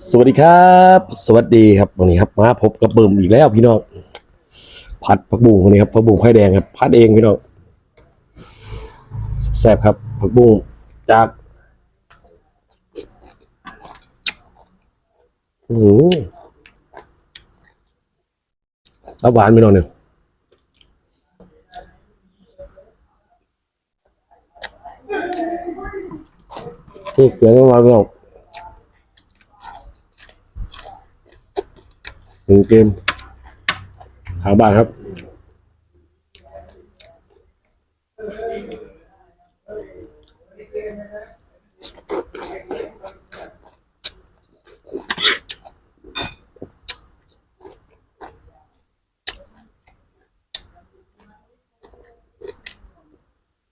สวัสดีครับ สวัสดีครับวันนี้ครับมาพบกับเบิ่มอีกแล้วพี่น้องผัดผักบุ้งวันนี้ครับผักบุ้งไฟแดงครับผัดเองพี่น้องแซ่บครับผักบุ้งจากอืมแล้วหวานพี่น้องหนึ่งนี่เกลือน้ำมันพี่น้อง หนึ่งเกมทางบ้านครับ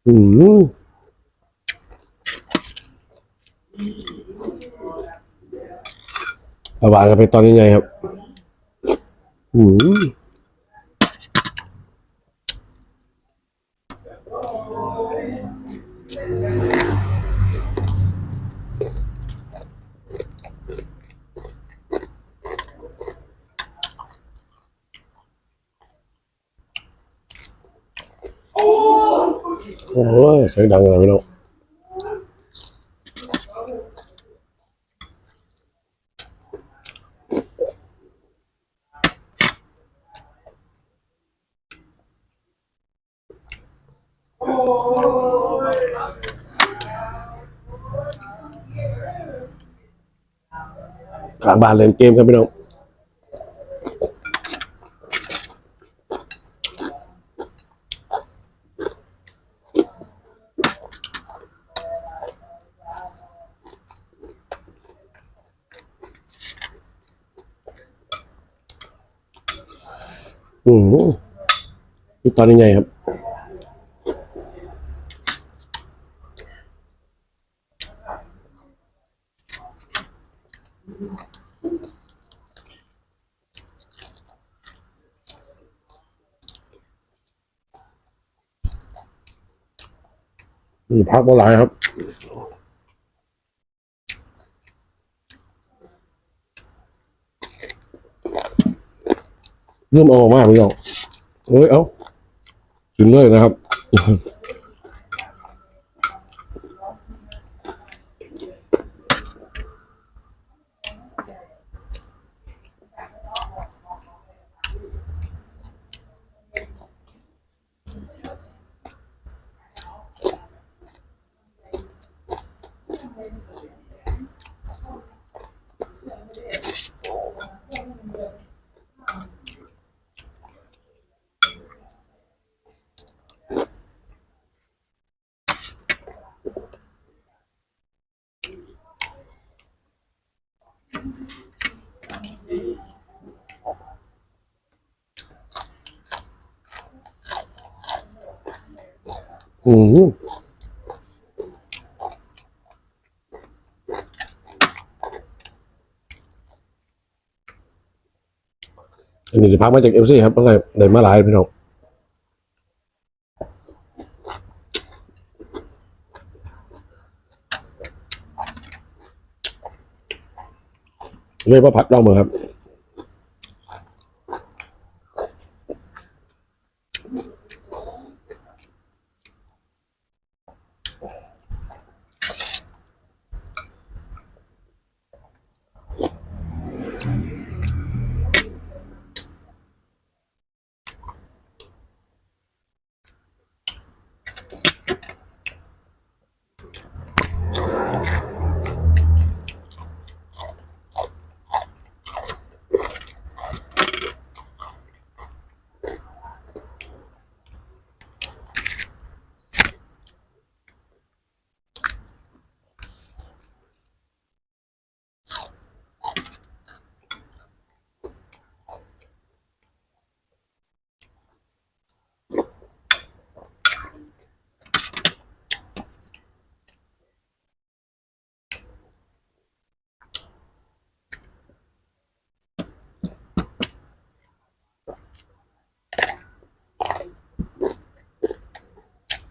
อืมระหว่างกันเป็นตอนนี้ไงครับ อืมโอ้ยเสียงดังเลยพี่น้อง กลางบ้านเล่นเกมครับพี่น้องอืมตอนนี้ไงครับ พักมาหลายครับเริ่มเอาอกมากพี่น้องเอ้ย เอาถึงเลยนะครับ อืมอันนี้จะพักมาจากเอฟซีครับอะไรไหนมาหลายพี่น้อง เรียกว่าพัดเล่ามือครับ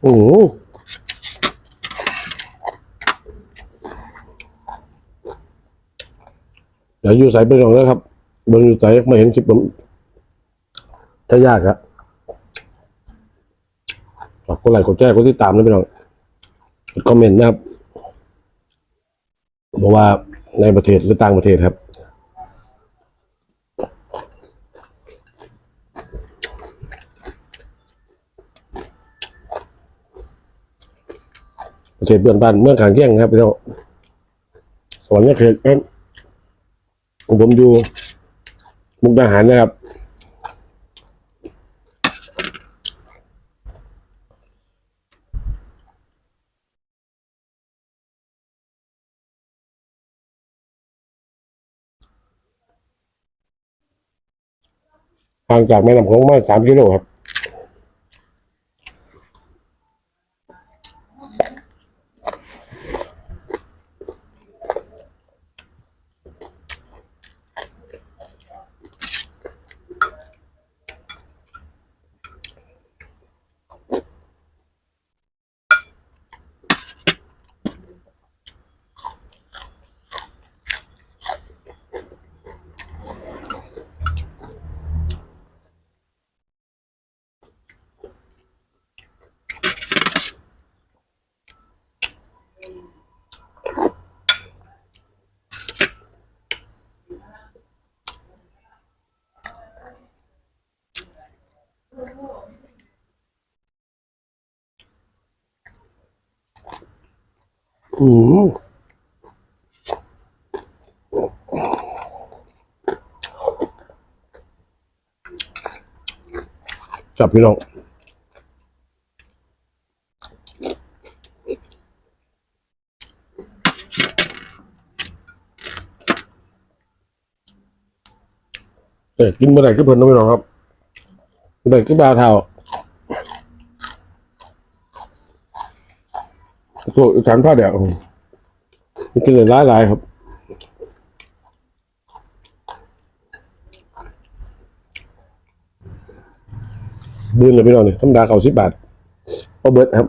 โอ้โหแต่อยู่ใส่ไปลองแล้วครับเบิ่งอยู่ใส่มาเห็นคลิปผมถ้ายากอะฝากกดไลค์กดแชร์กดติดตามนะพี่น้องกดคอมเมนต์นะครับบอกว่าในประเทศหรือต่างประเทศครับ ประเทศเพื่อนบ้านเมืองขางเคียงครับพี่น้องสวรรค์เขตครับของผมอยู่มุกดาหารนะครับห่างจากแม่น้ำโขงมาสามกิโลครับ อืมจับพี่น้องเออกินเมื่อไหร่ก็เพลินนะพี่น้องครับ เมื่อไหร่ก็บาเท่าตัวอีสานผ้าเดดมันกินเลยหลายๆครับบืนเลยพี่น้องนี่ธรรมดาเขาสิบบาทเอาเบิร์ดครับ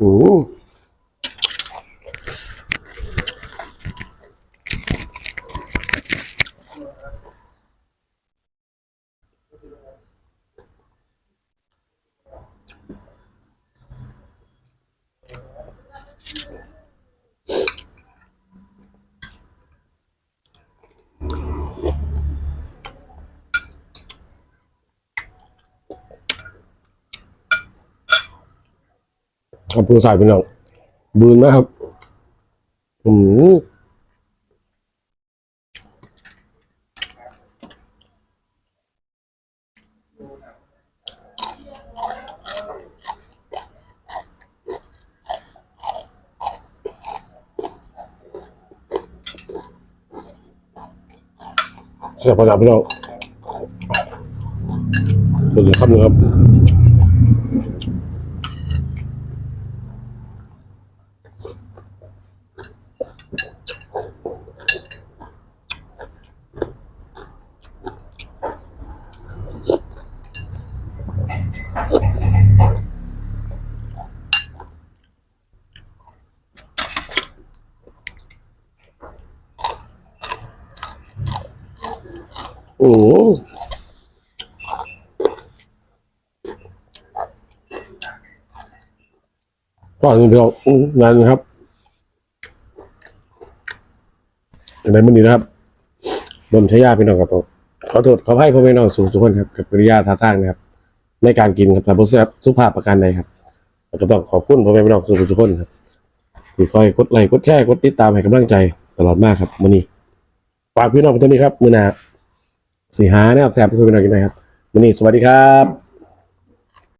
โอ้โหเอาปูใส่พี่น้องบืนนะครับอืมเสียบพนักพี่น้องเดียวคำหนึ่งครับ โอ้โหก็พี่น้องอื้องานครับในมันนี้นะครับโดนใช้ยาพี่น้องกับตัวขอโทษขอให้พ่อแม่น้องสู่ทุกคนครับกับปริยาท่าทางนะครับ ในการกินครับแต่บริษัทสุภาพประกันใดครับก็ต้องขอบคุณพ่อแม่พี่น้องสู่ทุกคนครับที่คอยกดไลค์กดแชร์กดติดตามให้กำลังใจตลอดมากครับมื้อนี้ฝากพี่น้องไปเท่านี้ครับมื้อหน้า สีหานวแซ่บไปสู่พี่น้อยกินนะครับวันนี้สวัสดีครับ